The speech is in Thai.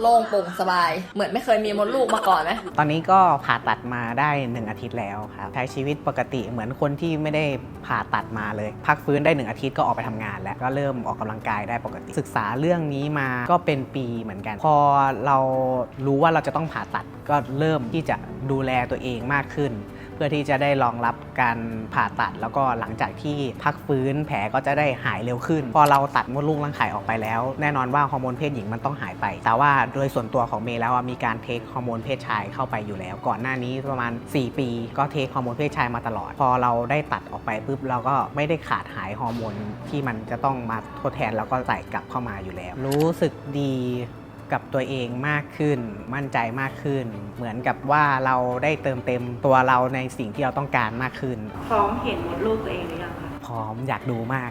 โล่งโปร่งสบาย เหมือนไม่เคยมีมดลูกมาก่อนไหมตอนนี้ก็ผ่าตัดมาได้ 1 อาทิตย์แล้วครับใช้ชีวิตปกติเหมือนคนที่ไม่ได้ผ่าตัดมาเลย พักฟื้นได้ 1 อาทิตย์ก็ออกไปทำงาน แล้วก็เริ่มออกกำลังกายได้ปกติ ศึกษาเรื่องนี้มาก็เป็นปีเหมือนกัน พอเรารู้ว่าเราจะต้องผ่าตัดก็เริ่มที่จะดูแลตัวเองมากขึ้น เพื่อที่จะได้รองรับการผ่าตัด แล้วก็หลังจากที่พักฟื้นแผลก็จะได้หายเร็วขึ้น พอเราตัดมดลูกรังไข่ออกไปแล้ว แน่นอนว่าฮอร์โมนเพศหญิงมันต้องหายไป แต่ว่าโดยส่วนตัวของเมย์แล้วมีการเทคฮอร์โมนเพศชายเข้าไปอยู่แล้ว ก่อนหน้านี้ประมาณ 4 ปี ก็เทคฮอร์โมนเพศชายมาตลอด พอเราได้ตัดออกไปปุ๊บเราก็ไม่ได้ขาดหายฮอร์โมนที่มันจะต้องมาทดแทนแล้วก็ใส่กลับเข้ามาอยู่แล้ว รู้สึกดี กับตัวเองมากขึ้น มั่นใจมากขึ้น เหมือนกับว่าเราได้เติมเต็มตัวเราในสิ่งที่เราต้องการมากขึ้น พร้อมเห็นมดลูกตัวเองหรือยังคะพร้อมอยากดูมาก